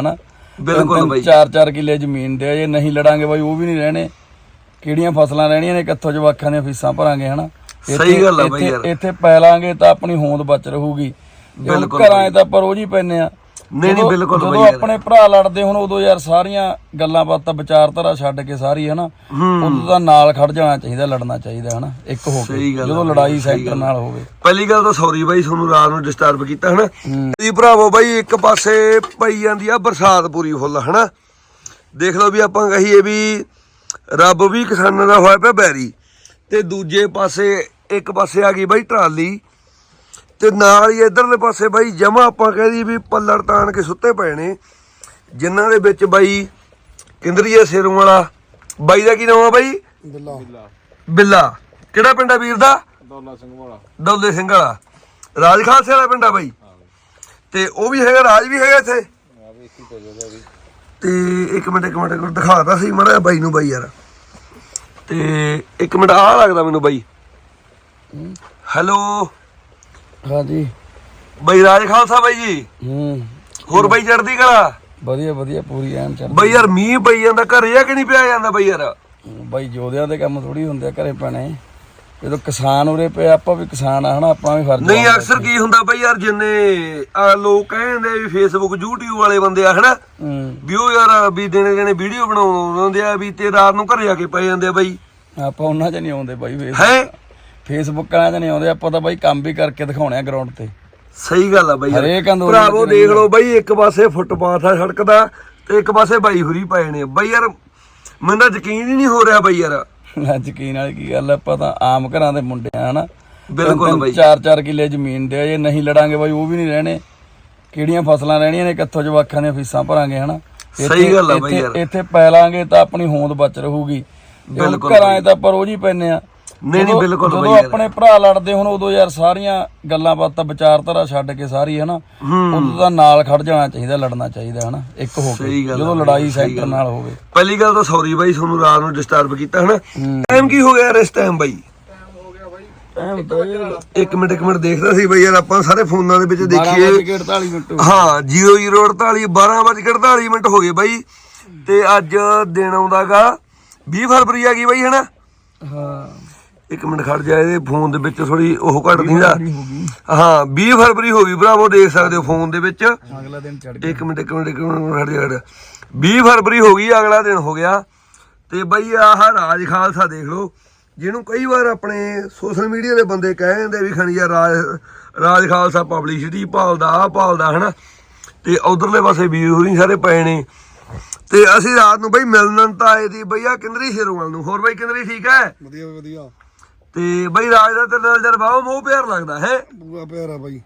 ਹਨਾ? ਬਿਲਕੁਲ ਬਾਈ। 4-4 ਕਿੱਲੇ ਜ਼ਮੀਨ ਦੇ ਆ, ਜੇ ਨਹੀਂ ਲੜਾਂਗੇ ਬਾਈ ਉਹ ਵੀ ਨਹੀਂ ਰਹਿਣੇ। ਕਿਹੜੀਆਂ ਫਸਲਾਂ ਰਹਿਣੀਆਂ ਨੇ ਕਿੱਥੋਂ ਜਵਾਕਾਂ ਦੀਆਂ ਫੀਸਾਂ ਭਰਾਂਗੇ ਹਨਾ? ਸਹੀ ਗੱਲ ਆ ਬਾਈ ਯਾਰ। ਇੱਥੇ ਪੈ ਲਾਂਗੇ ਤਾਂ ਆਪਣੀ ਹੋਂਦ ਬਚ ਰਹੂਗੀ। ਬਿਲਕੁਲ ਘਰਾਂ 'ਚ ਤਾਂ ਆਪਾਂ ਰੋਜ਼ ਹੀ ਪੈਨੇ ਆ। ਨਹੀਂ, ਜਦੋਂ- ਬਿਲਕੁਲ ਬਾਈ ਜਦੋਂ। ਆਪਣੇ ਭਰਾ ਲੜਦੇ ਹੁਣ ਉਦੋਂ ਯਾਰ ਸਾਰੀਆਂ ਗੱਲਾਂ ਬਾਤਾਂ ਵਿਚਾਰਧਾਰਾ ਛੱਡ ਕੇ ਸਾਰੀ ਹਨਾ? ਉਦੋਂ ਤਾਂ ਨਾਲ ਖੜ ਜਾਣਾ ਚਾਹੀਦਾ ਲੜਨਾ ਚਾਹੀਦਾ ਹਨਾ? ਇੱਕ ਹੋ ਕੇ ਜਦੋਂ ਲੜਾਈ ਗੱਲ ਨਾਲ ਹੋਵੇ। ਪਹਿਲੀ ਗੱਲ ਤਾਂ ਸੌਰੀ ਬਾਈ ਤੁਹਾਨੂੰ ਰਾਤ ਨੂੰ ਡਿਸਟਰਬ ਕੀਤਾ ਹਨਾ? ਜੀ ਭਰਾਵੋ ਬਾਈ ਇੱਕ ਪਾਸੇ ਪਈ ਜਾਂਦੀ ਆ ਬਰਸਾਤ ਪੂਰੀ ਫੁੱਲ ਹਨਾ? ਦੇਖ ਲਓ ਵੀ ਆਪਾਂ ਕਹੀਏ ਵੀ ਰੱਬ ਵੀ ਕਿਸਾਨਾਂ ਦਾ ਹੋਇਆ ਪਿਆ ਬੈਰੀ ਤੇ ਦੂਜੇ ਪਾਸੇ ਇੱਕ ਪਾਸੇ ਆ ਗਈ ਬਾਈ ਟਰਾਲੀ। ਤੇ ਨਾਲ ਹੀ ਇਧਰਲੇ ਪਾਸੇ ਬਾਈ ਜਮਾ ਆਪਾਂ ਕਹਦੀ ਵੀ ਪੱਲੜ ਤਾਣ ਕੇ ਸੁੱਤੇ ਪਏ ਨੇ। ਜਿਨ੍ਹਾਂ ਦੇ ਵਿੱਚ ਬਾਈ ਕਿੰਦਰੀਏ ਸਿਰੋਂ ਵਾਲਾ। ਬਾਈ ਦਾ ਕੀ ਨਾਮ ਆ ਬਾਈ? ਬਿੱਲਾ। ਬਿੱਲਾ। ਕਿਹੜਾ ਪਿੰਡ ਆ ਵੀਰ ਦਾ? ਦੌਲਾ ਸਿੰਘ ਵਾਲਾ। ਦੌਲੇ ਸਿੰਘ ਵਾਲਾ। ਰਾਜ ਖਾਲਸੇ ਵਾਲਾ ਪਿੰਡ ਆ ਬਾਈ। ਤੇ ਉਹ ਵੀ ਹੈਗਾ ਰਾਜ ਵੀ ਹੈਗਾ ਇੱਥੇ? ਆ ਤੇ ਇੱਕ ਮਿੰਟ ਇੱਕ ਮਿੰਟ ਇੱਕ ਮਿੰਟ ਦਿਖਾਤਾ ਸੀ ਮੜਾ ਬਾਈ ਨੂੰ ਬਾਈ ਯਾਰ। ਤੇ ਇੱਕ ਮਿੰਟ ਆਹ ਲੱਗਦਾ ਮੈਨੂੰ ਬਾਈ। ਹੈਲੋ? ਹਾਂਜੀ। ਬਾਈ ਰਾਜ ਖਾਲਸਾ ਬਾਈ ਜੀ। ਹੂੰ। ਹੋਰ ਬਾਈ ਚੜਦੀ ਕਲਾ? ਵਧੀਆ ਵਧੀਆ ਪੂਰੀ ਐਨ ਚੱਲ ਬਾਈ ਯਾਰ ਮੀਂਹ ਪਈ ਜਾਂਦਾ ਘਰੇ ਆ ਕਿ ਨਹੀਂ ਪਿਆ ਜਾਂਦਾ ਬਾਈ ਯਾਰ? ਬਾਈ ਜੋਧਿਆਂ ਦੇ ਕੰਮ ਥੋੜੀ ਹੁੰਦੇ ਆ ਘਰੇ ਪੈਣੇ ਜਦੋਂ ਕਿਸਾਨ ਉਰੇ ਪਏ ਆਪਾਂ ਵੀ ਕਿਸਾਨ ਆ ਹਨਾ ਆਪਣਾ ਵੀ ਫਰਜ਼ ਨਹੀਂ ਅਕਸਰ ਕੀ ਹੁੰਦਾ ਬਾਈ ਯਾਰ ਜਿੰਨੇ ਆ ਲੋਕ ਕਹਿੰਦੇ ਵੀ ਫੇਸਬੁੱਕ YouTube ਵਾਲੇ ਬੰਦੇ ਆ ਹਨਾ? ਵੀ ਉਹ ਯਾਰ ਵੀ ਦਿਨੇ ਦਿਨੇ ਵੀਡੀਓ ਬਣਾਉਂਦੇ ਆ ਵੀ ਤੇ ਰਾਤ ਨੂੰ ਘਰੇ ਆ ਕੇ ਪੈ ਜਾਂਦੇ ਆ ਬਾਈ। ਆਪਾਂ ਉਹਨਾਂ 'ਚ ਨਹੀਂ ਆਉਂਦੇ ਬਾਈ ਫੇਸ ਹੈ? ਫੇਸਬੁੱਕਾਂ 'ਚ ਨਹੀਂ ਆਉਂਦੇ ਆਪਾਂ ਤਾਂ ਬਾਈ ਕੰਮ ਵੀ ਕਰਕੇ ਦਿਖਾਉਣੇ ਆ ਗਰਾਊਂਡ ਤੇ। ਸਹੀ ਗੱਲ ਆ ਬਾਈ ਯਾਰ। ਹਰੇਕ ਅੰਦੋਲਨ ਭਰਾਵੋ ਦੇਖ ਲਓ ਬਾਈ ਇੱਕ ਪਾਸੇ ਫੁੱਟਪਾਥ ਆ ਸੜਕ ਦਾ ਤੇ ਇੱਕ ਪਾਸੇ ਬਾਈ ਹੁਰੀ ਪਏ ਨੇ। ਬਾਈ ਯਾਰ ਮੈਨੂੰ ਤਾਂ ਯਕੀਨ ਹੀ ਨਹੀਂ ਹੋ ਰਿਹਾ ਬਾਈ ਯਾਰ। ਨਾ ਯਕੀਨ ਵਾਲੀ ਕੀ ਗੱਲ ਆ, ਆਪਾਂ ਤਾਂ ਆਮ ਘਰਾਂ ਦੇ ਮੁੰਡੇ ਆ ਹਨਾ? ਬਿਲਕੁਲ ਬਾਈ। 4-4 ਕਿੱਲੇ ਜ਼ਮੀਨ ਦੇ ਆ, ਜੇ ਨਹੀਂ ਲੜਾਂਗੇ ਬਾਈ ਉਹ ਵੀ ਨਹੀਂ ਰਹਿਣੇ। ਕਿਹੜੀਆਂ ਫਸਲਾਂ ਰਹਿਣੀਆਂ ਨੇ ਕਿੱਥੋਂ ਜਵਾਕਾਂ ਦੀਆਂ ਫੀਸਾਂ ਭਰਾਂਗੇ ਹਨਾ? ਸਹੀ ਇੱਥੇ- ਗੱਲ ਆ ਬਾਈ ਇੱਥੇ- ਯਾਰ। ਇੱਥੇ ਪੈ ਲਾਂਗੇ ਤਾਂ ਆਪਣੀ ਹੋਂਦ ਬਚ ਰਹੂਗੀ। ਬਿਲਕੁਲ ਘਰਾਂ 'ਚ ਤਾਂ ਆਪਾਂ ਰੋਜ਼ ਹੀ ਪੈਨੇ ਆ। ਨਹੀਂ, ਜਦੋਂ- ਬਿਲਕੁਲ ਬਾਈ ਜਦੋਂ। ਆਪਣੇ ਭਰਾ ਲੜਦੇ ਹੁਣ ਉਦੋਂ ਯਾਰ ਸਾਰੀਆਂ ਗੱਲਾਂ ਬਾਤਾਂ ਵਿਚਾਰਧਾਰਾ ਛੱਡ ਕੇ ਸਾਰੀ ਹਨਾ? ਉਦੋਂ ਤਾਂ ਨਾਲ ਖੜ ਜਾਣਾ ਚਾਹੀਦਾ ਲੜਨਾ ਚਾਹੀਦਾ ਹਨਾ? ਇੱਕ ਹੋ ਕੇ ਜਦੋਂ ਲੜਾਈ ਆ। ਨਾਲ ਹੋਵੇ। ਪਹਿਲੀ ਗੱਲ ਤਾਂ ਸੌਰੀ ਬਾਈ ਤੁਹਾਨੂੰ ਰਾਤ ਨੂੰ ਡਿਸਟਰਬ ਕੀਤਾ ਹਨਾ? ਟਾਈਮ ਕੀ ਹੋ ਗਿਆ ਯਾਰ ਇਸ ਟਾਈਮ ਬਾਈ? ਇੱਕ ਮਿੰਟ ਇੱਕ ਮਿੰਟ ਦੇਖਦਾ ਸੀ ਬਾਈ ਯਾਰ ਆਪਾਂ ਸਾਰੇ ਫੋਨਾਂ ਦੇ ਵਿੱਚ ਦੇਖੀਏ। 48 ਮਿੰਟ ਹਾਂ 0048 12:48 ਮਿੰਟ ਹੋ ਗਏ ਬਾਈ। ਤੇ ਅੱਜ ਦਿਨ ਆਉਂਦਾਗਾ 20 ਫਰਵਰੀ ਆ ਗਈ ਬਾਈ ਹਨਾ? ਹਾਂ। ਇੱਕ ਮਿੰਟ ਖੜ ਜਾ ਇਹਦੇ ਫੋਨ ਦੇ ਵਿੱਚ ਥੋੜੀ ਉਹ ਘਟਦੀ ਦਾ ਹਾਂ 20 ਫਰਵਰੀ ਹੋ ਗਈ ਭਰਾਵੋ ਦੇਖ ਸਕਦੇ ਹੋ ਫੋਨ ਦੇ ਵਿੱਚ। ਅਗਲਾ ਦਿਨ ਚੜ ਇੱਕ ਮਿੰਟ ਇੱਕ ਮਿੰਟ ਇੱਕ ਮਿੰਟ ਖੜ ਜਾ ਖੜ ਜਾ। 20 ਫਰਵਰੀ ਹੋ ਗਈ ਅਗਲਾ ਦਿਨ ਹੋ ਗਿਆ। ਤੇ ਬਈ ਆਹ ਰਾਜ ਖਾਲਸਾ ਦੇਖ ਲਓ ਜਿਹਨੂੰ ਕਈ ਵਾਰ ਆਪਣੇ ਸੋਸ਼ਲ ਮੀਡੀਆ ਦੇ ਬੰਦੇ ਕਹਿ ਜਾਂਦੇ ਵੀ ਖਣੀ ਯਾਰ ਰਾਜ ਰਾਜ ਖਾਲਸਾ ਪਬਲਿਸਿਟੀ ਭਾਲਦਾ ਆ ਭਾਲਦਾ ਹਨਾ। ਤੇ ਉਧਰਲੇ ਪਾਸੇ ਵੀਰ ਹੋਰੀ ਸਾਰੇ ਪਏ ਨੇ। ਤੇ ਅਸੀਂ ਰਾਤ ਨੂੰ ਬਈ ਮਿਲਣ ਤਾਂ ਆਏ ਸੀ ਬਈ ਆ ਕਿੰਦਰੀ ਸ਼ੇਰੋਵਾਲ ਨੂੰ। ਹੋਰ ਬਈ ਕਿੰਦਰੀ ਠੀਕ ਹੈ? ਵਧੀਆ ਵਧੀਆ। ਤੇ ਬਈ ਰਾਜ ਦਾ ਤੇ ਨਾਲ ਜਰ ਬਾਹੋ ਮੋਹ ਪਿਆਰ ਲੱਗਦਾ ਹੈ? ਪੂਰਾ ਪਿਆਰਾ ਬਾਈ।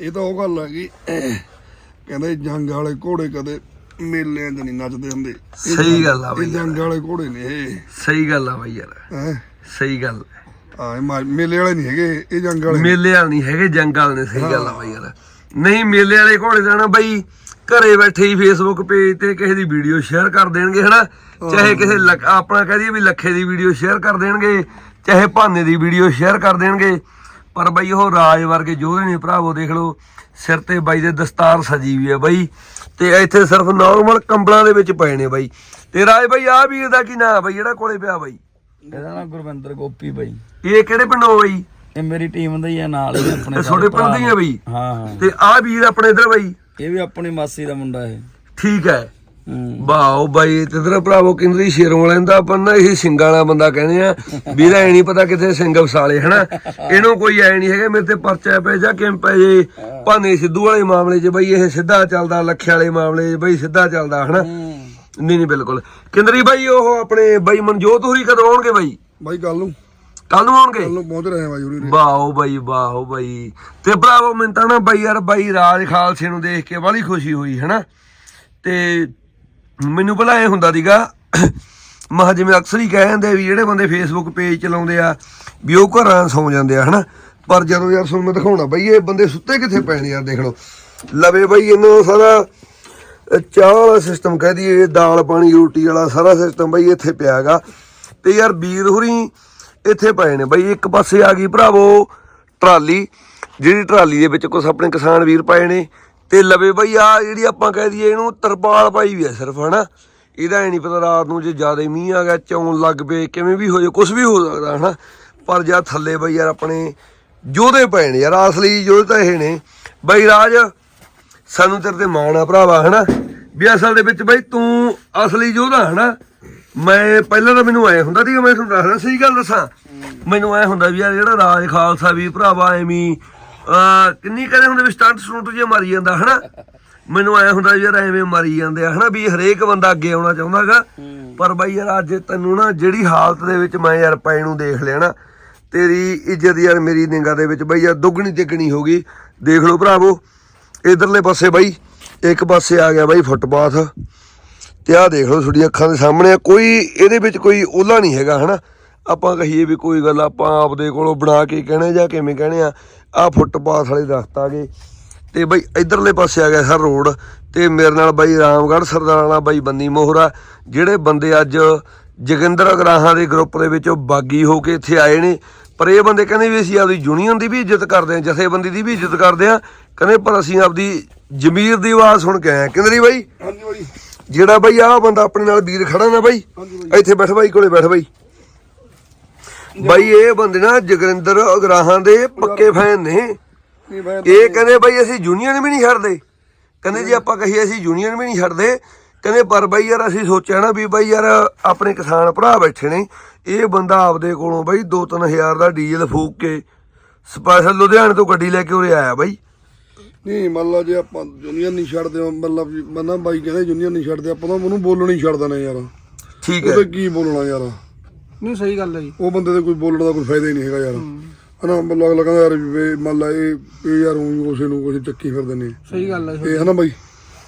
ਇਹ ਤਾਂ ਉਹ ਗੱਲ ਹੈਗੀ ਕਹਿੰਦੇ ਜੰਗ ਵਾਲੇ ਘੋੜੇ ਕਦੇ ਮੇਲਿਆਂ 'ਚ ਨਹੀਂ ਨੱਚਦੇ ਹੁੰਦੇ। ਇਹ ਸਹੀ ਜੰਗ- ਗੱਲ ਆ ਬਈ ਇਹ ਜੰਗ ਵਾਲੇ ਘੋੜੇ ਨੇ ਇਹ। ਸਹੀ ਗੱਲ ਆ ਬਈ ਯਾਰ। ਹੈ? ਸਹੀ ਗੱਲ। ਆ ਇਹ ਮਾ- ਮੇਲੇ ਵਾਲੇ ਨਹੀਂ ਹੈਗੇ ਇਹ ਜੰਗ ਵਾਲੇ। ਮੇਲੇ ਵਾਲ ਨਹੀਂ ਹੈਗੇ ਜੰਗਲ ਨੇ ਸਹੀ ਗੱਲ ਆ ਬਾਈ ਯਾਰ। ਨਹੀਂ ਮੇਲੇ ਵਾਲੇ ਘੋੜੇ ਨਾ ਬਾਈ ਘਰੇ ਬੈਠੇ ਹੀ ਫੇਸਬੁੱਕ ਪੇਜ ਤੇ ਕਿਸੇ ਦੀ ਵੀਡੀਓ ਸ਼ੇਅਰ ਕਰ ਦੇਣਗੇ ਹਨਾ? ਚਾਹੇ ਕਿਸੇ ਲੱਖ- ਆਪਣਾ ਕਹ ਦਈਏ ਵੀ ਲੱਖੇ ਦੀ ਵੀਡੀਓ ਸ਼ੇਅਰ ਕਰ ਦੇਣਗੇ ਚਾਹੇ ਭਾਨੇ ਦੀ ਵੀਡੀਓ ਸ਼ੇਅਰ ਕਰ ਦੇਣਗੇ ਪਰ ਬਾਈ ਉਹ ਰਾਜ ਵਰਗੇ ਯੋਧੇ ਨੇ ਭਰਾਵੋ ਦੇਖ ਲਓ ਸਿਰ ਤੇ ਬਾਈ ਦੇ ਦਸਤਾਰ ਸਜੀ ਵੀ ਹੈ ਬਾਈ ਤੇ ਇੱਥੇ ਸਿਰਫ ਨਾਰਮਲ ਕੰਬਲਾਂ ਦੇ ਵਿੱਚ ਪਏ ਨੇ ਬਾਈ। ਤੇ ਰਾਜ ਬਾਈ ਆ ਵੀਰ ਦਾ ਕੀ ਨਾਂ ਬਾਈ ਜਿਹੜਾ ਕੋਲੇ ਪਿਆ ਬਾਈ? ਇਹਦਾ ਨਾਮ ਗੁਰਵਿੰਦਰ ਗੋਪੀ ਬਾਈ। ਇਹ ਕਿਹੜੇ ਪਿੰਡੋਂ ਬਾਈ? ਇਹ ਮੇਰੀ ਟੀਮ ਦਾ ਹੀ ਆ ਨਾਲ ਹੀ ਆਪਣੇ ਤੁਹਾਡੇ ਪਿੰਡ ਦੀ ਆ ਬਈ? ਹਾਂ ਹਾਂ। ਤੇ ਆ ਵੀਰ ਆਪਣੇ ਇਧਰ ਬਾਈ? ਇਹ ਵੀ ਆਪਣੀ ਮਾਸੀ ਦਾ ਮੁੰਡਾ ਇਹ। ਠੀਕ ਹੈ ਹੂੰ। ਵਾਓ ਬਾਈ ਤੇ ਤੇਰਾ ਭਰਾਵੋ ਕਿੰਦਰੀ ਸ਼ੇਰੋਂ ਵਾਲਿਆਂ ਦਾ ਆਪਾਂ ਨਾ ਇਹ ਸਿੰਘਾਂ ਵਾਲਾ ਬੰਦਾ ਕਹਿੰਦੇ ਆ ਵੀਰਾ ਐ ਨਹੀਂ ਪਤਾ ਕਿੱਥੇ ਸਿੰਘ ਵਸਾਲੇ ਹਨਾ? ਇਹਨੂੰ ਕੋਈ ਐ ਨਹੀਂ ਹੈਗਾ ਮੇਰੇ ਤੇ ਪਰਚਾ ਪੈ ਜਾ ਕਿਵੇਂ ਪੈ ਜੇ? ਭਾਨੇ ਸਿੱਧੂ ਵਾਲੇ ਮਾਮਲੇ 'ਚ ਬਈ ਇਹ ਸਿੱਧਾ ਚੱਲਦਾ ਲੱਖੇ ਵਾਲੇ ਮਾਮਲੇ 'ਚ ਬਈ ਸਿੱਧਾ ਚੱਲਦਾ ਹਨਾ? ਹੂੰ। ਨਹੀਂ ਨਹੀਂ ਬਿਲਕੁਲ। ਕਿੰਦਰੀ ਬਾਈ ਉਹ ਆਪਣੇ ਬਾਈ ਮਨਜੋਤ ਹੋਰੀ ਕਦੋਂ ਆਉਣਗੇ ਬਾਈ? ਬਾਈ ਕੱਲ ਨੂੰ। ਕੱਲ ਨੂੰ ਆਉਣਗੇ? ਕੱਲ ਨੂੰ ਪਹੁੰਚ ਰਹੇ ਆ ਬਾਈ ਉਰੇ ਵਾਓ ਬਾਈ ਵਾਓ ਬਾਈ। ਤੇ ਭਰਾਵੋ ਮੈਨੂੰ ਤਾਂ ਨਾ ਬਾਈ ਯਾਰ ਬਾਈ ਰਾਜ ਖਾਲਸੇ ਨੂੰ ਦੇਖ ਕੇ ਬੜੀ ਖੁਸ਼ੀ ਹੋਈ ਹਨਾ? ਤੇ ਮੈਨੂੰ ਭਲਾ ਇਹ ਹੁੰਦਾ ਸੀਗਾ ਮਹਾ ਜਿਵੇਂ ਅਕਸਰ ਹੀ ਕਹਿ ਜਾਂਦੇ ਵੀ ਜਿਹੜੇ ਬੰਦੇ ਫੇਸਬੁੱਕ ਪੇਜ ਚਲਾਉਂਦੇ ਆ, ਵੀ ਉਹ ਘਰਾਂ ਸੌਂ ਜਾਂਦੇ ਆ, ਹਨਾ? ਪਰ ਜਦੋਂ ਯਾਰ ਤੁਹਾਨੂੰ ਮੈਂ ਦਿਖਾਉਣਾ ਬਈ, ਇਹ ਬੰਦੇ ਸੁੱਤੇ ਕਿੱਥੇ ਪਏ ਨੇ ਯਾਰ ਦੇਖ ਲਓ। ਲਵੇ ਬਈ ਇਹਨੂੰ ਸਾਰਾ ਚਾਹ ਵਾਲਾ ਸਿਸਟਮ ਕਹਿ ਦਈਏ ਦਾਲ ਪਾਣੀ, ਰੋਟੀ ਵਾਲਾ ਸਾਰਾ ਸਿਸਟਮ ਬਈ ਇੱਥੇ ਪਿਆ ਹੈਗਾ। ਤੇ ਯਾਰ ਵੀਰ ਹੁਰੀ ਇੱਥੇ ਪਏ ਨੇ ਬਈ, ਇੱਕ ਪਾਸੇ ਆ ਗਈ ਭਰਾਵੋ, ਟਰਾਲੀ, ਜਿਹੜੀ ਟਰਾਲੀ ਦੇ ਵਿੱਚ ਕੁਝ ਆਪਣੇ ਕਿਸਾਨ ਵੀਰ ਪਾਏ ਨੇ। ਤੇ ਲਵੇ ਬਈ ਆ ਜਿਹੜੀ ਆਪਾਂ ਕਹਿ ਦਈਏ ਇਹਨੂੰ ਤਰਪਾਲ ਪਾਈ ਵੀ ਆ ਸਿਰਫ ਹਨਾ? ਇਹਦਾ ਨਹੀਂ ਪਤਾ ਰਾਤ ਨੂੰ ਜੇ ਜ਼ਿਆਦਾ ਮੀਂਹ ਆ ਗਿਆ ਚੌਣ ਲੱਗ ਪਏ ਕਿਵੇਂ ਵੀ ਹੋ ਜਾਏ ਕੁਝ ਵੀ ਹੋ ਸਕਦਾ ਹਨਾ? ਪਰ ਜਾਂ ਥੱਲੇ ਬਈ ਯਾਰ ਆਪਣੇ ਯੋਧੇ ਪਏ ਨੇ ਯਾਰ ਅਸਲੀ ਯੋਧੇ ਤਾਂ ਇਹ ਨੇ। ਬਈ ਰਾਜ ਸਾਨੂੰ ਤੇਰੇ ਤੇ ਮਾਣ ਆ ਭਰਾਵਾ ਹਨਾ? ਵੀ ਅਸਲ ਦੇ ਵਿੱਚ ਬਈ ਤੂੰ ਅਸਲੀ ਯੋਧਾ ਹਨਾ? ਮੈਂ ਪਹਿਲਾਂ ਤਾਂ ਮੈਨੂੰ ਐ ਹੁੰਦਾ ਸੀ ਮੈਂ ਤੁਹਾਨੂੰ ਦੱਸਦਾ ਸਹੀ ਗੱਲ ਦੱਸਾਂ? ਮੈਨੂੰ ਐ ਹੁੰਦਾ ਵੀ ਯਾਰ ਜਿਹੜਾ ਰਾਜ ਖਾਲਸਾ ਵੀ ਭਰਾਵਾ ਐਵੇਂ ਕਿੰਨੀ ਕਦੇ ਹੁੰਦੇ ਵੀ ਸਟੰਟ ਸਟੂਟ ਜੇ ਮਾਰੀ ਜਾਂਦਾ ਹਨਾ? ਮੈਨੂੰ ਐ ਹੁੰਦਾ ਯਾਰ ਐਵੇਂ ਮਾਰੀ ਜਾਂਦੇ ਆ ਹਨਾ? ਵੀ ਹਰੇਕ ਬੰਦਾ ਅੱਗੇ ਆਉਣਾ ਚਾਹੁੰਦਾਗਾ। ਪਰ ਬਾਈ ਯਾਰ ਅੱਜ ਤੈਨੂੰ ਨਾ ਜਿਹੜੀ ਹਾਲਤ ਦੇ ਵਿੱਚ ਮੈਂ ਯਾਰ ਪੈ ਨੂੰ ਦੇਖ ਲਿਆ ਨਾ ਤੇਰੀ ਇੱਜ਼ਤ ਯਾਰ ਮੇਰੀ ਨਿਗਾਹ ਦੇ ਵਿੱਚ ਬਈ ਯਾਰ ਦੁੱਗਣੀ ਤਿੱਗਣੀ ਹੋ ਗਈ। ਦੇਖ ਲਓ ਭਰਾਵੋ ਇਧਰਲੇ ਪਾਸੇ ਬਾਈ ਇੱਕ ਪਾਸੇ ਆ ਗਿਆ ਬਾਈ ਫੁੱਟਪਾਥ। ਤੇ ਆਹ ਦੇਖ ਲਓ ਤੁਹਾਡੀ ਅੱਖਾਂ ਦੇ ਸਾਹਮਣੇ ਕੋਈ ਇਹਦੇ ਵਿੱਚ ਕੋਈ ਓਲਾ ਨਹੀਂ ਹੈਗਾ ਹਨਾ? ਆਪਾਂ ਕਹੀਏ ਵੀ ਕੋਈ ਗੱਲ ਆਪਾਂ ਆਪਦੇ ਕੋਲੋਂ ਬਣਾ ਕੇ ਕਹਿਣੇ ਜਾਂ ਕਿਵੇਂ ਕਹਿਣੇ ਆ ਆਹ ਫੁੱਟਪਾਥ ਵਾਲੇ ਦਰਖਤ ਆ ਗਏ। ਤੇ ਬਈ ਇਧਰਲੇ ਪਾਸੇ ਆ ਗਿਆ ਸਰ ਰੋਡ ਤੇ ਮੇਰੇ ਨਾਲ ਬਾਈ ਰਾਮਗੜ੍ਹ ਸਰਦਾਰਾਣਾ ਬਾਈ ਬੰਦੀ ਮੋਹਰਾ ਜਿਹੜੇ ਬੰਦੇ ਅੱਜ ਜਗਿੰਦਰ ਅਗਰਾਹਾਂ ਦੇ ਗਰੁੱਪ ਦੇ ਵਿੱਚੋਂ ਬਾਗੀ ਹੋ ਕੇ ਇੱਥੇ ਆਏ ਨੇ। ਪਰ ਇਹ ਬੰਦੇ ਕਹਿੰਦੇ ਵੀ ਅਸੀਂ ਆਪਦੀ ਯੂਨੀਅਨ ਦੀ ਵੀ ਇੱਜ਼ਤ ਕਰਦੇ ਹਾਂ ਜਥੇਬੰਦੀ ਦੀ ਵੀ ਇੱਜ਼ਤ ਕਰਦੇ ਹਾਂ। ਕਹਿੰਦੇ ਪਰ ਅਸੀਂ ਆਪਦੀ ਜ਼ਮੀਰ ਦੀ ਆਵਾਜ਼ ਸੁਣ ਕੇ ਆਏ ਕਿੰਦਰੀ ਬਾਈ? ਹਾਂਜੀ ਬਾਈ। ਜਿਹੜਾ ਬਾਈ ਆਹ ਬੰਦਾ ਆਪਣੇ ਨਾਲ ਵੀਰ ਖੜਾ ਨਾ ਬਾਈ। ਇੱਥੇ ਬੈਠ ਬਾਈ ਕੋਲੇ ਬੈਠ ਬਾਈ। ਬਾਈ ਇਹ ਬੰਦੇ ਨਾ ਜਗਰਿੰਦਰ ਅਗਰਾਹਾਂ ਦੇ ਪੱਕੇ ਫੈਨ ਨੇ। ਇਹ ਕਹਿੰਦੇ ਬਾਈ ਅਸੀਂ ਯੂਨੀਅਨ ਵੀ ਨਹੀਂ ਛੱਡਦੇ। ਕਹਿੰਦੇ ਜੇ ਆਪਾਂ ਕਹੀਏ ਅਸੀਂ ਯੂਨੀਅਨ ਵੀ ਨਹੀਂ ਛੱਡਦੇ ਕਹਿੰਦੇ ਪਰ ਬਾਈ ਯਾਰ ਅਸੀਂ ਸੋਚਿਆ ਨਾ ਵੀ ਬਾਈ ਯਾਰ ਆਪਣੇ ਕਿਸਾਨ ਭਰਾ ਬੈਠੇ ਨੇ। ਇਹ ਬੰਦਾ ਆਪਦੇ ਕੋਲੋਂ ਬਾਈ 2-3000 ਦਾ ਡੀਜ਼ਲ ਫੂਕ ਕੇ ਸਪੈਸ਼ਲ ਲੁਧਿਆਣੇ ਤੋਂ ਗੱਡੀ ਲੈ ਕੇ ਉਰੇ ਆਇਆ ਬਾਈ। ਨਹੀਂ ਮੰਨ ਲਾ ਜੇ ਆਪਾਂ ਯੂਨੀਅਨ ਨਹੀਂ ਛੱਡਦੇ ਵੀ ਬੰਦਾ ਬਾਈ ਕਹਿੰਦਾ ਯੂਨੀਅਨ ਨਹੀਂ ਛੱਡਦੇ ਆਪਾਂ ਤਾਂ ਉਹਨੂੰ ਬੋਲਣ ਹੀ ਛੱਡ ਦੇਣਾ ਯਾਰ। ਠੀਕ ਹੈ। ਉਹਦੇ ਕੀ ਬੋਲਣਾ ਯਾਰ? ਨਹੀਂ ਸਹੀ ਗੱਲ ਹੈ ਜੀ। ਉਹ ਬੰਦੇ ਦੇ ਕੋਈ ਬੋਲਣ ਦਾ ਕੋਈ ਫਾਇਦਾ ਹੀ ਨਹੀਂ ਹੈਗਾ ਯਾਰ। ਹਨਾ ਮਤਲਬ ਅਗਲਾ ਕਹਿੰਦਾ ਯਾਰ ਵੀ ਮੰਨ ਲਾ ਇਹ ਇਹ ਯਾਰ ਊਂ ਉਸੇ ਨੂੰ ਕੁਝ ਚੱਕੀ ਫਿਰਦੇ ਨੇ ਸਹੀ ਗੱਲ ਹੈ ਇਹ ਹਨਾ ਬਾਈ?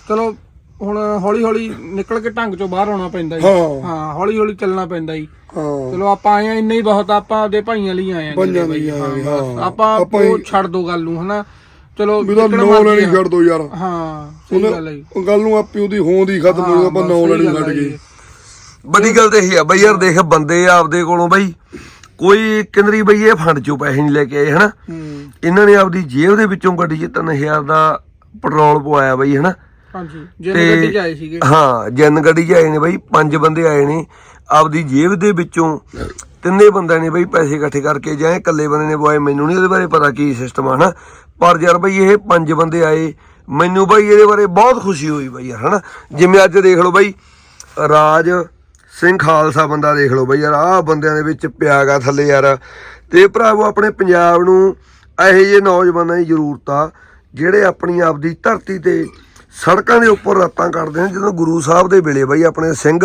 ਚਲੋ ਹੁਣ ਹੌਲੀ ਹੌਲੀ ਨਿਕਲ ਕੇ ਢੰਗ ਚੋਂ ਬਾਹਰ ਆਉਣਾ ਪੈਂਦਾ ਜੀ। ਹਾਂ। ਹੌਲੀ ਹੌਲੀ ਚੱਲਣਾ ਪੈਂਦਾ ਜੀ। ਹਾਂ। ਚਲੋ ਆਪਾਂ ਆਏ ਆ ਇੰਨਾ ਹੀ ਬਹੁਤ ਆਪਾਂ ਆਪਦੇ ਭਾਈਆਂ ਲਈ ਆਏ ਆ ਪੰਜਾਂ ਲਈ ਆਏ ਹਾਂ। ਆਪਾਂ ਉਹ ਛੱਡ ਦੋ ਗੱਲ ਨੂੰ ਹਨਾ। ਚਲੋ ਜਿੱਕਣ ਨੌ ਲੈਣੀ। ਛੱਡ ਦੋ ਯਾਰ। ਹਾਂ ਸਹੀ ਗੱਲ ਹੈ ਜੀ। ਉਹ ਗੱਲ ਨੂੰ ਆਪੀ ਉਹਦੀ ਹੋਂਦ ਹੀ ਖਤਮ ਹੋ ਗਿਆ ਆਪਾਂ ਨੌ ਲੈਣੀ ਛੱਡ ਗਏ। ਵੱਡੀ ਗੱਲ ਤੇ ਇਹ ਆ ਬਈ ਯਾਰ ਦੇਖ ਬੰਦੇ ਆਪਦੇ ਕੋਲੋਂ ਬਈ ਕੋਈ ਕਿੰਦਰੀ ਬਈ ਇਹ ਫੰਡ ਚੋਂ ਪੈਸੇ ਨਹੀਂ ਲੈ ਕੇ ਆਏ ਹਨਾ? ਇਹਨਾਂ ਨੇ ਆਪਦੀ ਜੇਬ ਦੇ ਵਿੱਚੋਂ ਗੱਡੀ 'ਚ 3000 ਦਾ ਪੈਟਰੋਲ ਪਵਾਇਆ ਬਈ ਹਨਾ? ਹਾਂਜੀ ਜੇ ਤੇ- ਗੱਡੀ ਚ ਆਏ ਸੀਗੇ। ਹਾਂ ਜਨ ਗੱਡੀ 'ਚ ਆਏ ਨੇ ਬਈ ਪੰਜ ਬੰਦੇ ਆਏ ਨੇ ਆਪਦੀ ਜੇਬ ਦੇ ਵਿੱਚੋਂ ਤਿੰਨੇ ਬੰਦਿਆਂ ਨੇ ਬਈ ਪੈਸੇ ਇਕੱਠੇ ਕਰਕੇ ਜਾਂ ਇਕੱਲੇ ਬੰਦੇ ਨੇ ਪਵਾਏ ਮੈਨੂੰ ਨਹੀਂ ਉਹਦੇ ਬਾਰੇ ਪਤਾ ਕੀ ਸਿਸਟਮ ਆ ਹਨਾ? ਪਰ ਯਾਰ ਬਈ ਇਹ ਪੰਜ ਬੰਦੇ ਆਏ ਮੈਨੂੰ ਬਈ ਇਹਦੇ ਬਾਰੇ ਬਹੁਤ ਖੁਸ਼ੀ ਹੋਈ ਬਈ ਯਾਰ ਹਨਾ? ਜਿਵੇਂ ਅੱਜ ਦੇਖ ਲਓ ਬਈ ਰਾਜ ਸਿੰਘ ਖਾਲਸਾ ਬੰਦਾ ਦੇਖ ਲਓ ਬਈ ਯਾਰ, ਆਹ ਬੰਦਿਆਂ ਦੇ ਵਿੱਚ ਪਿਆਗਾ ਥੱਲੇ ਯਾਰ। ਤੇ ਭਰਾਵੋ, ਆਪਣੇ ਪੰਜਾਬ ਨੂੰ ਇਹੋ ਜਿਹੇ ਨੌਜਵਾਨਾਂ ਦੀ ਜ਼ਰੂਰਤ ਆ, ਜਿਹੜੇ ਆਪਣੀ ਆਪਦੀ ਧਰਤੀ ਤੇ ਸੜਕਾਂ ਦੇ ਉੱਪਰ ਰਾਤਾਂ ਕੱਢਦੇ ਨੇ, ਜਦੋਂ ਗੁਰੂ ਸਾਹਿਬ ਦੇ ਵੇਲੇ ਬਈ ਆਪਣੇ ਸਿੰਘ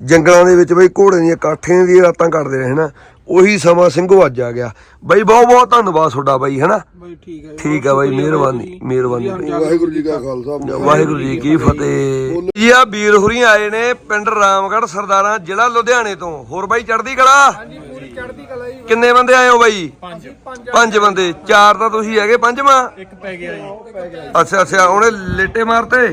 ਜੰਗਲਾਂ ਦੇ ਵਿੱਚ ਬਈ ਘੋੜੇ ਦੀਆਂ ਕਾਠੀਆਂ ਦੀਆਂ ਰਾਤਾਂ ਕੱਢਦੇ ਰਹੇ ਹਨਾ? ਉਹੀ ਸਮਾਂ ਸਿੰਘੋ ਅੱਜ ਆ ਗਿਆ। ਬਈ ਬਹੁਤ ਬਹੁਤ ਧੰਨਵਾਦ ਤੁਹਾਡਾ ਬਈ ਹਨਾ? ਬਈ ਠੀਕ ਹੈ ਠੀਕ ਬਾਈ ਮਿਹਰਬਾਨੀ ਮਿਹਰਬਾਨੀ। ਵਾਹਿਗੁਰੂ ਜੀ ਕਾ ਖਾਲਸਾ ਵਾਹਿਗੁਰੂ ਜੀ ਕੀ ਫਤਿਹ। ਜੀ ਆ ਵੀਰ ਹੁਰੀ ਆਏ ਨੇ ਪਿੰਡ ਰਾਮਗੜ੍ਹ ਸਰਦਾਰਾਂ ਜ਼ਿਲ੍ਹਾ ਲੁਧਿਆਣੇ ਤੋਂ। ਹੋਰ ਬਾਈ ਚੜ੍ਹਦੀ ਕਲਾ? ਪੂਰੀ ਚੜ੍ਹਦੀ ਕਲਾ ਜੀ। ਕਿੰਨੇ ਬੰਦੇ ਆਏ ਹੋ ਬਾਈ? ਪੰਜ। ਪੰਜ ਬੰਦੇ। ਚਾਰ ਤਾਂ ਤੁਸੀਂ ਹੈਗੇ ਪੰਜਵਾਂ? ਇੱਕ ਪੈ ਗਿਆ ਜੀ। ਅੱਛਾ ਅੱਛਾ ਉਹਨੇ ਲੇਟੇ ਮਾਰਤੇ?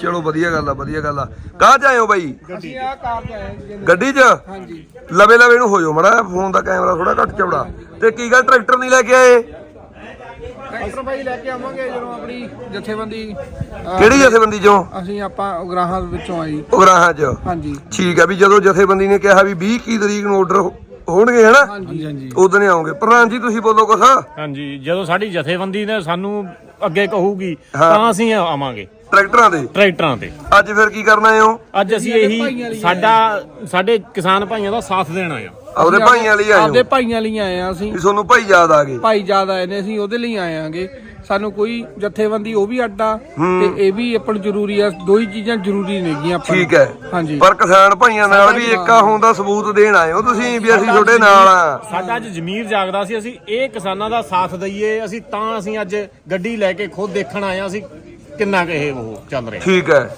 ਚਲੋ ਵਧੀਆ ਗੱਲ ਆ ਵਧੀਆ ਗੱਲ ਆ। ਕਾਹ ਚ ਆਏ ਹੋ ਬਾਈ। ਅਸੀਂ ਆ ਕਾਰ ਤੇ ਆਏ ਜੀ ਗੱਡੀ 'ਚ? ਹਾਂਜੀ। ਲਵੇ ਲਵੇ ਨੂੰ ਹੋ ਜਾਓ ਮੜਾ ਫੋਨ ਦਾ ਕੈਮਰਾ ਥੋੜਾ ਘੱਟ ਚੌੜਾ। ਤੇ ਕੀ ਗੱਲ ਟਰੈਕਟਰ ਨਹੀਂ ਲੈ ਕੇ ਆਏ? ਟਰੈਕਟਰ ਬਾਈ ਲੈ ਕੇ ਆਵਾਂਗੇ ਜਦੋਂ ਆਪਣੀ ਜਥੇਬੰਦੀ ਅਹ, ਕਿਹੜੀ ਜਥੇਬੰਦੀ ਚੋਂ? ਅਸੀਂ ਆਪਾਂ ਉਗਰਾਹਾਂ ਵਿੱਚੋਂ ਆਏ। ਜੀ ਉਗਰਾਹਾਂ 'ਚ? ਹਾਂਜੀ। ਠੀਕ ਆ ਵੀ ਜਦੋਂ ਜਥੇਬੰਦੀ ਨੇ ਕਿਹਾ ਵੀ 20 ਕੀ ਤਰੀਕ ਨੂੰ ਆਰਡਰ ਹੋਣਗੇ ਹਨਾ? ਹਾਂਜੀ ਹਾਂਜੀ। ਉਦੋਂ ਹੀ ਆਉਂਗੇ ਪ੍ਰਧਾਨ ਜੀ ਤੁਸੀਂ ਬੋਲੋ ਕੁਛ। ਹਾਂਜੀ ਜਦੋਂ ਸਾਡੀ ਜਥੇਬੰਦੀ ਨੇ ਸਾਨੂੰ ਅੱਗੇ ਕਹੂਗੀ ਹਾਂ। ਤਾਂ ਅਸੀਂ ਆਵਾਂਗੇ। ਟਰੈਕਟਰਾਂ ਦੇ ਟਰੈਕਟਰਾਂ ਤੇ। ਅੱਜ ਫਿਰ ਕੀ ਕਰਨਾ ਆਏ ਹੋ? ਅੱਜ ਅਸੀਂ ਇਹੀ ਸਾਡਾ ਸਾਡੇ ਕਿਸਾਨ ਭਾਈਆਂ ਦਾ ਸਾਥ ਦੇਣਾ ਆ ਆਪਦੇ ਭਾਈਆਂ ਲਈ ਆਏ ਆਪਦੇ ਹੋ ਭਾਈਆਂ ਲਈ ਆਏ ਆ ਅਸੀਂ। ਵੀ ਤੁਹਾਨੂੰ ਭਾਈ ਯਾਦ ਆ ਗਏ। ਭਾਈ ਜ਼ਿਆਦਾ ਆਏ ਨੇ ਅਸੀਂ ਉਹਦੇ ਲਈ ਆਏ ਆਂਗੇ ਸਾਨੂੰ ਜਥੇਬੰਦੀ ਉਹ ਵੀ ਅੱਡਾ ਤੇ ਇਹ ਵੀ ਆਪਾਂ ਨੂੰ ਜ਼ਰੂਰੀ ਆ ਦੋ ਹੀ ਚੀਜ਼ਾਂ ਜ਼ਰੂਰੀ ਨੇਗੀਆਂ ਆਪਾਂ ਨੂੰ। ਠੀਕ ਹੈ। ਹਾਂਜੀ। ਪਰ ਕਿਸਾਨ ਭਾਈਆਂ ਨਾਲ ਵੀ ਏਕਾ ਹੋਣ ਦਾ ਸਬੂਤ ਦੇਣ ਆਏ ਹੋ ਤੁਸੀਂ ਵੀ ਅਸੀਂ ਤੁਹਾਡੇ ਨਾਲ ਆ। ਸਾਡਾ ਅੱਜ ਜ਼ਮੀਰ ਜਾਗਦਾ ਸੀ ਅਸੀਂ ਇਹ ਕਿਸਾਨਾਂ ਦਾ ਸਾਥ ਦਈਏ ਅਸੀਂ ਤਾਂ ਅਸੀਂ ਅੱਜ ਗੱਡੀ ਲੈ ਕੇ ਖੁਦ ਦੇਖਣ ਆਏ ਆ ਅਸੀਂ ਕਿੰਨਾ ਕੁ ਇਹ ਉਹ ਚੱਲ ਰਿਹਾ? ਠੀਕ ਹੈ।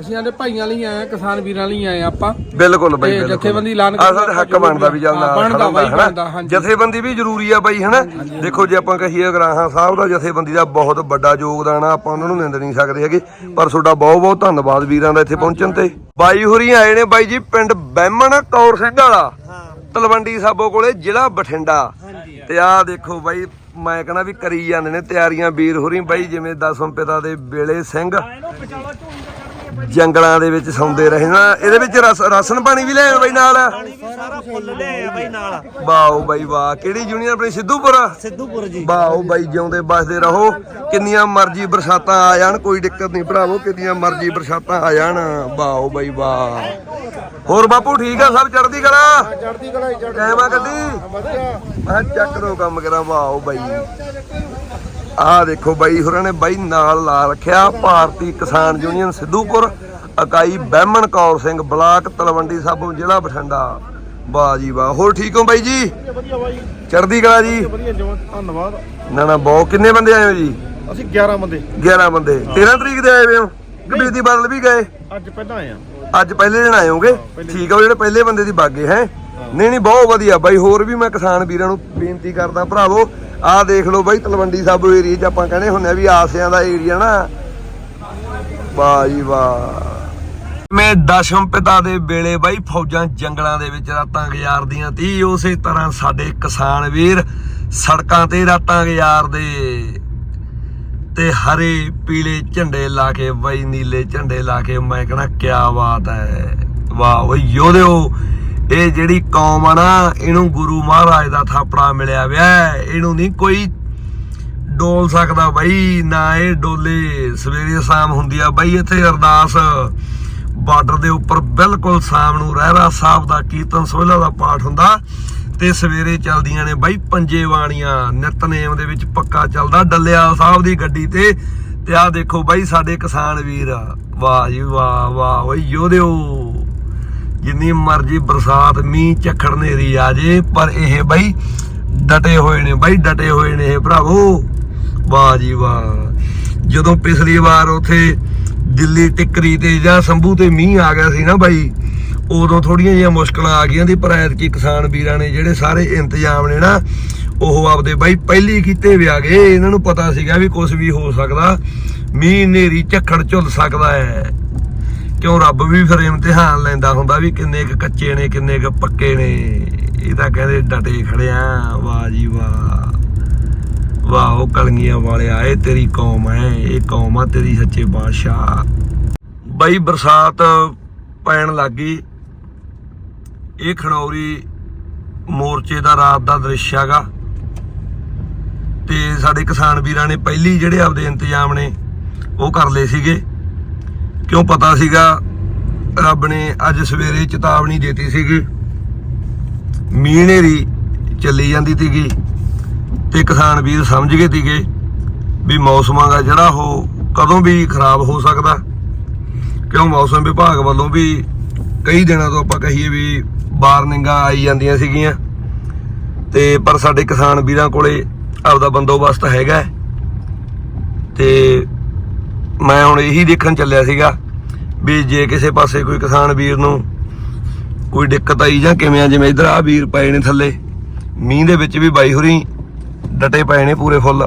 ਅਸੀਂ ਆਦੇ ਭਾਈਆਂ ਲਈ ਆਏ ਆ ਕਿਸਾਨ ਵੀਰਾਂ ਲਈ ਆਏ ਆ ਆਪਾਂ। ਬਿਲਕੁਲ ਬਾਈ ਬਿਲਕੁਲ। ਜਥੇਬੰਦੀ ਐਲਾਨ ਸਾਡੇ ਹੱਕ ਬਣਦਾ ਵੀ ਨਾਲ ਬਣਦਾ ਬਾਈ, ਬਣਦਾ, ਹਾਂਜੀ। ਜਥੇਬੰਦੀ ਵੀ ਜ਼ਰੂਰੀ ਆ ਬਾਈ ਹਨਾ? ਦੇਖੋ ਜੇ ਆਪਾਂ ਕਹੀਏ ਗਰਾਹਾਂ ਸਾਹਿਬ ਦਾ ਜਥੇਬੰਦੀ ਦਾ ਬਹੁਤ ਵੱਡਾ ਯੋਗਦਾਨ ਆ ਆਪਾਂ ਉਹਨਾਂ ਨੂੰ ਨਿੰਦ ਨਹੀਂ ਸਕਦੇ ਹੈਗੇ। ਪਰ ਤੁਹਾਡਾ ਬਹੁਤ ਬਹੁਤ ਧੰਨਵਾਦ ਵੀਰਾਂ ਦਾ ਇੱਥੇ ਪਹੁੰਚਣ ਤੇ। ਬਾਈ ਹੁਰੀ ਆਏ ਨੇ ਬਾਈ ਜੀ ਪਿੰਡ ਬਹਿਮਣ ਕੌਰ ਸਿੰਘ ਵਾਲਾ। ਤਲਵੰਡੀ ਸਾਬੋ ਕੋਲੇ ਜ਼ਿਲ੍ਹਾ ਬਠਿੰਡਾ। ਤੇ ਆਹ ਦੇਖੋ ਬਾਈ ਮੈਂ ਕਹਣਾ ਵੀ ਕਰੀ ਜਾਂਦੇ ਨੇ ਤਿਆਰੀਆਂ ਵੀਰ ਹੋਰੀ ਬਾਈ, ਜਿਵੇਂ ਦਸਮ ਪਿਤਾ ਦੇ ਵੇਲੇ ਸਿੰਘ। ਜੰਗਲਾਂ ਦੇ ਵਿੱਚ ਸੌਂਦੇ ਰਹੇ ਨਾ ਇਹਦੇ ਵਿੱਚ ਰਸ ਰਾਸ਼ਨ ਪਾਣੀ ਵੀ ਲੈ ਆਏ ਬਾਈ ਨਾਲ। ਸਾਰਾ ਫੁੱਲ ਲਿਆਏ ਆ ਬਾਈ ਨਾਲ। ਵਾਓ ਬਾਈ ਵਾਹ ਕਿਹੜੀ ਯੂਨੀਅਨ ਆਪਣੀ? ਸਿੱਧੂਪੁਰ? ਸਿੱਧੂਪੁਰ ਜੀ। ਵਾਓ ਬਾਈ ਜਿਉਂਦੇ ਬਸਦੇ ਰਹੋ ਕਿੰਨੀਆਂ ਮਰਜ਼ੀ ਬਰਸਾਤਾਂ ਆ ਜਾਣ ਕੋਈ ਦਿੱਕਤ ਨਹੀਂ ਭਰਾਵੋ ਕਿੰਨੀਆਂ ਮਰਜ਼ੀ ਬਰਸਾਤਾਂ ਆ ਜਾਣ। ਵਾਓ ਬਾਈ ਵਾਹ। ਹੋਰ ਬਾਪੂ ਠੀਕ ਆ ਸਭ ਚੜਦੀ ਕਲਾ? ਚੜਦੀ ਕਲਾ ਚੜ ਕਾਇਮਾ ਗੱਡੀ? ਮੈਂ ਚੱਕ ਦੋ ਕੰਮ ਕਰਾਂ ਵਾਓ ਬਾਈ। ਆਹ ਦੇਖੋ ਬਾਈ ਹੋਰਾਂ ਨੇ ਬਾਈ ਨਾਲ ਲਾ ਰੱਖਿਆ ਭਾਰਤੀ ਕਿਸਾਨ ਯੂਨੀਅਨ ਸਿੱਧੂਪੁਰ ਇਕਾਈ ਬਹਿਮਣ ਕੌਰ ਸਿੰਘ ਬਲਾਕ ਤਲਵੰਡੀ ਸਾਬੋ ਜ਼ਿਲ੍ਹਾ ਬਠਿੰਡਾ। ਵਾਹ ਜੀ ਵਾਹ ਹੋਰ ਠੀਕ ਹੋ ਬਾਈ ਜੀ? ਚੜਦੀ ਕਲਾ ਜੀ? ਵਧੀਆ ਜਮਾ ਧੰਨਵਾਦ। ਨਾ ਨਾ ਬਹੁਤ ਕਿੰਨੇ ਬੰਦੇ ਆਏ ਹੋ ਜੀ? ਅਸੀਂ 11 ਬੰਦੇ। 11 ਬੰਦੇ। 13 ਤਰੀਕ ਦੇ ਆਏ ਹੋਏ ਹੋ? ਕਬੀਰ ਦੀ ਬਦਲ ਵੀ ਗਏ? ਅੱਜ ਪਹਿਲਾਂ ਆਏ ਆ। ਅੱਜ ਪਹਿਲੇ ਦਿਨ ਆਏ ਹੋਗੇ? ਠੀਕ ਆ ਉਹ ਜਿਹੜੇ ਪਹਿਲੇ ਬੰਦੇ ਦੀ ਬਾਗੇ ਹੈ। ਨਹੀਂ ਨਹੀਂ ਬਹੁਤ ਵਧੀਆ ਬਾਈ ਹੋਰ ਵੀ ਮੈਂ ਕਿਸਾਨ ਵੀਰਾਂ ਨੂੰ ਬੇਨਤੀ ਕਰਦਾ ਭਰਾਵੋ ਆਹ ਦੇਖ ਲਓ ਬਾਈ ਤਲਵੰਡੀ ਸਾਬੋ ਏਰੀਆ 'ਚ ਆਪਾਂ ਕਹਿੰਦੇ ਹੁੰਨੇ ਆ ਵੀ ਆਸਿਆਂ ਦਾ ਏਰੀਆ ਨਾ। ਵਾਹ ਜੀ ਵਾਹ। ਮੈਂ ਦਸ਼ਮ ਪਿਤਾ ਦੇ ਵੇਲੇ ਬਾਈ ਫੌਜਾਂ ਜੰਗਲਾਂ ਦੇ ਵਿੱਚ ਰਾਤਾਂ ਗੁਜ਼ਾਰਦੀਆਂ ਤੀ, ਉਸੇ ਤਰ੍ਹਾਂ ਸਾਡੇ ਕਿਸਾਨ ਵੀਰ ਸੜਕਾਂ ਤੇ ਰਾਤਾਂ ਗੁਜ਼ਾਰਦੇ। ਤੇ ਹਰੇ ਪੀਲੇ ਝੰਡੇ ਲਾ ਕੇ, ਬਾਈ ਨੀਲੇ ਝੰਡੇ ਲਾ ਕੇ, ਮੈਂ ਕਹਣਾ ਕਿਆ ਬਾਤ ਹੈ। ਵਾਹ ਓਏ ਯੋਧਿਓ ਇਹ ਜਿਹੜੀ ਕੌਮ ਆ ਨਾ, ਇਹਨੂੰ ਗੁਰੂ ਮਹਾਰਾਜ ਦਾ ਥਾਪੜਾ ਮਿਲਿਆ ਵਿਆ ਇਹਨੂੰ ਨਹੀਂ ਕੋਈ ਡੋਲ ਸਕਦਾ ਬਾਈ, ਨਾ ਇਹ ਡੋਲੇ ਸਵੇਰੇ ਸ਼ਾਮ ਹੁੰਦੀ ਆ। ਬਾਈ ਇੱਥੇ ਅਰਦਾਸ ਬਾਰਡਰ ਦੇ ਉੱਪਰ ਬਿਲਕੁਲ ਸ਼ਾਮ ਨੂੰ ਰਹਿਰਾ ਸਾਹਿਬ ਦਾ ਕੀਰਤਨ ਸੋਹਿਲਾ ਦਾ ਪਾਠ ਹੁੰਦਾ ਤੇ ਸਵੇਰੇ ਚੱਲਦੀਆਂ ਨੇ ਬਾਈ ਪੰਜੇ ਵਾਣੀਆਂ ਨਿਤਨੇਮ ਦੇ ਵਿੱਚ ਪੱਕਾ ਚੱਲਦਾ ਡੱਲਿਆ ਸਾਹਿਬ ਦੀ ਗੱਡੀ ਤੇ। ਤੇ ਆਹ ਦੇਖੋ ਬਾਈ ਸਾਡੇ ਕਿਸਾਨ ਵੀਰ, ਵਾਹ ਜੀ ਵਾਹ ਵਾਹ, ਓਏ ਯੋਧਿਓ। ਜਿੰਨੀ ਮਰਜ਼ੀ ਬਰਸਾਤ ਮੀਂਹ ਝੱਖੜ ਨੇਰੀ ਆ ਜੇ, ਪਰ ਇਹ ਬਾਈ ਡਟੇ ਹੋਏ ਨੇ ਬਾਈ, ਡਟੇ ਹੋਏ ਨੇ ਇਹ ਭਰਾਵੋ। ਵਾਹ ਜੀ ਵਾਹ। ਜਦੋਂ ਪਿਛਲੀ ਵਾਰ ਉਥੇ ਦਿੱਲੀ ਟਿੱਕਰੀ ਤੇ ਜਾਂ ਸੰਭੂ ਤੇ ਮੀਂਹ ਆ ਗਿਆ ਸੀ ਨਾ ਬਾਈ, ਉਦੋਂ ਥੋੜੀਆਂ ਜਿਹੀਆਂ ਮੁਸ਼ਕਲਾਂ ਆ ਗਈਆਂ ਦੀ ਪਰ ਐਤਕੀ ਕਿਸਾਨ ਵੀਰਾਂ ਨੇ ਜਿਹੜੇ ਸਾਰੇ ਇੰਤਜ਼ਾਮ ਨੇ ਨਾ, ਉਹ ਆਪਦੇ ਬਾਈ ਪਹਿਲੀ ਕੀਤੇ ਵਿਆ ਗਏ। ਇਹਨਾਂ ਨੂੰ ਪਤਾ ਸੀਗਾ ਵੀ ਕੁਝ ਵੀ ਹੋ ਸਕਦਾ, ਮੀਂਹ ਨੇਰੀ ਝੱਖੜ ਝੁੱਲ ਸਕਦਾ ਹੈ। ਕਿਉਂ ਰੱਬ ਵੀ ਫਿਰ ਇਮਤਿਹਾਨ ਲੈਂਦਾ ਹੁੰਦਾ ਵੀ ਕਿੰਨੇ ਕੁ ਕੱਚੇ ਨੇ, ਕਿੰਨੇ ਕੁ ਪੱਕੇ ਨੇ। ਇਹ ਤਾਂ ਕਹਿੰਦੇ ਡਟੇ ਖੜਿਆ, ਵਾਹ ਜੀ ਵਾਹ। ਵਾਹ, ਉਹ ਕਲਗੀਆਂ ਵਾਲਿਆ, ਇਹ ਤੇਰੀ ਕੌਮ ਹੈ, ਇਹ ਕੌਮ ਆ ਤੇਰੀ ਸੱਚੇ ਬਾਦਸ਼ਾਹ। ਬਈ ਬਰਸਾਤ ਪੈਣ ਲੱਗੀ ਇਹ ਖਣੌਰੀ ਮੋਰਚੇ ਦਾ ਰਾਤ ਦਾ ਦ੍ਰਿਸ਼ ਹੈਗਾ। ਤੇ ਸਾਡੇ ਕਿਸਾਨ ਵੀਰਾਂ ਨੇ ਪਹਿਲੀ ਜਿਹੜੇ ਆਪਦੇ ਇੰਤਜ਼ਾਮ ਨੇ, ਉਹ ਕਰ ਲਏ ਸੀਗੇ। ਕਿਉਂ ਪਤਾ ਸੀਗਾ? ਰੱਬ ਨੇ ਅੱਜ ਸਵੇਰੇ ਚੇਤਾਵਨੀ ਦਿੱਤੀ ਸੀਗੀ। ਮੀਂਹ ਹਨੇਰੀ ਚੱਲੀ ਜਾਂਦੀ ਸੀਗੀ ਤੇ ਕਿਸਾਨ ਵੀਰ ਸਮਝ ਗਏ ਸੀਗੇ ਵੀ ਮੌਸਮਾਂ ਦਾ ਜਿਹੜਾ ਉਹ ਕਦੋਂ ਵੀ ਖਰਾਬ ਹੋ ਸਕਦਾ। ਕਿਉਂ ਮੌਸਮ ਵਿਭਾਗ ਵੱਲੋਂ ਵੀ ਕਈ ਦਿਨਾਂ ਤੋਂ ਆਪਾਂ ਕਹੀਏ ਵੀ ਵਾਰਨਿੰਗਾਂ ਆਈ ਜਾਂਦੀਆਂ ਸੀਗੀਆਂ। ਤੇ ਪਰ ਸਾਡੇ ਕਿਸਾਨ ਵੀਰਾਂ ਕੋਲੇ ਆਪਦਾ ਬੰਦੋਬਸਤ ਹੈਗਾ ਹੈ। ਤੇ ਮੈਂ ਹੁਣ ਇਹੀ ਦੇਖਣ ਚੱਲਿਆ ਸੀਗਾ ਵੀ ਜੇ ਕਿਸੇ ਪਾਸੇ ਕੋਈ ਕਿਸਾਨ ਵੀਰ ਨੂੰ ਕੋਈ ਦਿੱਕਤ ਆਈ ਜਾਂ ਕਿਵੇਂ ਆ, ਜਿਵੇਂ ਇਧਰ ਆ ਵੀਰ ਪਏ ਨੇ ਥੱਲੇ, ਮੀਂਹ ਦੇ ਵਿੱਚ ਵੀ ਬਾਈ ਹੋਰੀ ਡਟੇ ਪਏ ਨੇ ਪੂਰੇ ਫੁੱਲ।